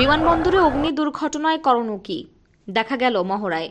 বিমানবন্দরে অগ্নি দুর্ঘটনায় করণীয় কি দেখা গেল মহড়ায়।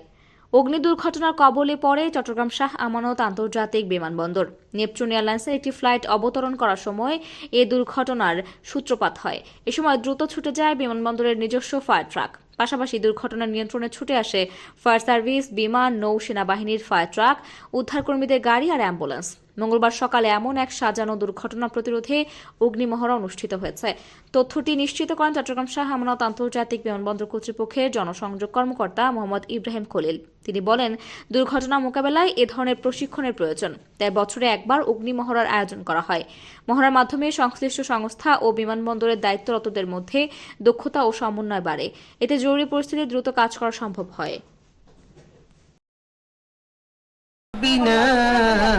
অগ্নি দুর্ঘটনার কবলে পড়ে চট্টগ্রাম শাহ আমানত আন্তর্জাতিক বিমানবন্দর। নেপচুন এয়ারলাইন্সের একটি ফ্লাইট অবতরণ করার সময় এ দুর্ঘটনার সূত্রপাত হয়। এ সময় দ্রুত ছুটে যায় বিমানবন্দরের নিজস্ব ফায়ার ট্রাক। পাশাপাশি দুর্ঘটনার নিয়ন্ত্রণে ছুটে আসে ফায়ার সার্ভিস, বিমান, নৌ সেনাবাহিনীর ফায়ার ট্রাক, উদ্ধারকর্মীদের গাড়ি আর অ্যাম্বুলেন্স। মঙ্গলবার সকালে এমন এক সাজানো দুর্ঘটনা প্রতিরোধে অগ্নিমহড়া অনুষ্ঠিত হয়েছে। তথ্যটি নিশ্চিত করেন চট্টগ্রাম শাহ আমানত আন্তর্জাতিক বিমানবন্দর কর্তৃপক্ষের জনসংযোগ কর্মকর্তা মোহাম্মদ ইব্রাহিম খলিল। তিনি বলেন, দুর্ঘটনা মোকাবেলায় এ ধরনের প্রশিক্ষণের প্রয়োজন, তাই বছরে একবার অগ্নিমহড়ার আয়োজন করা হয়। মহড়ার মাধ্যমে সংশ্লিষ্ট সংস্থা ও বিমানবন্দরের দায়িত্বরতদের মধ্যে দক্ষতা ও সমন্বয় বাড়ে। এতে জরুরি পরিস্থিতি দ্রুত কাজ করা সম্ভব হয়।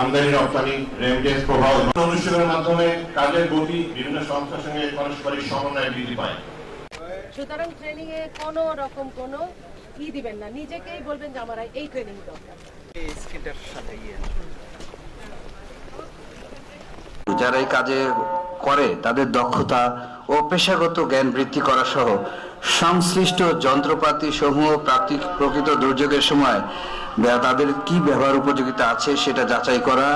আমদানি রপ্তানি রেমিটেন্স প্রভাব অনুশীলনের মাধ্যমে কাজের গতি বিভিন্ন সংস্থার সঙ্গে পারস্পরিক সমন্বয় বৃদ্ধি পায়। সুতরাং ট্রেনিং এ কোনো রকম কোনো ই দিবেন না। নিজেকেই বলবেন যে আমার এই ট্রেনিং দরকার। যারা এই কাজে করে তাদের দক্ষতা ও পেশাগত জ্ঞান বৃদ্ধি করা সহ সংশ্লিষ্ট যন্ত্রপাতি সমূহ প্রাকৃতিক প্রকৃত দুর্যোগের সময় তাদের কি ব্যবহার উপযোগিতা আছে সেটা যাচাই করা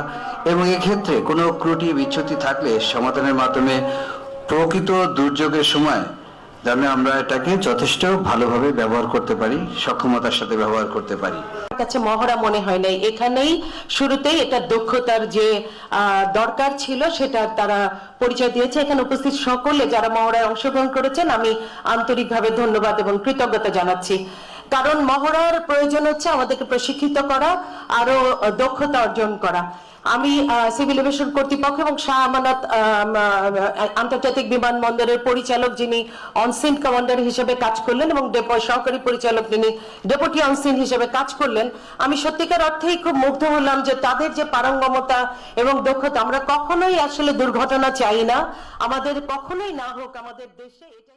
এবং এক্ষেত্রে কোনো ক্রুটি বিচ্যুতি থাকলে সমাধানের মাধ্যমে প্রকৃত দুর্যোগের সময় যেন আমরা এটাকে যথেষ্ট ভালোভাবে ব্যবহার করতে পারি, সক্ষমতার সাথে ব্যবহার করতে পারি। কাছে মহড়া মনে হয় নাই। এখানেই শুরুতেই এটা দক্ষতার যে দরকার ছিল সেটা তারা পরিচয় দিয়েছে। এখানে উপস্থিত সকলে যারা মহড়ায় অংশগ্রহণ করেছেন, আমি আন্তরিকভাবে ধন্যবাদ এবং কৃতজ্ঞতা জানাচ্ছি। কারণ মহড়ার প্রয়োজন হচ্ছে আমাদেরকে প্রশিক্ষিত করা, আরও দক্ষতা অর্জন করা। আমি সিভিল এভিয়েশন কর্তৃপক্ষ এবং শাহ আমানত আন্তর্জাতিক বিমানবন্দরের পরিচালক যিনি অনসিন কমান্ডার হিসেবে কাজ করলেন এবং সহকারী পরিচালক যিনি ডেপুটি অনসিন হিসেবে কাজ করলেন, আমি সত্যিকার অর্থেই খুব মুগ্ধ হলাম যে তাদের যে পারঙ্গমতা এবং দক্ষতা, আমরা কখনোই আসলে দুর্ঘটনা চাই না। আমাদের কখনোই না হোক, আমাদের দেশে এটা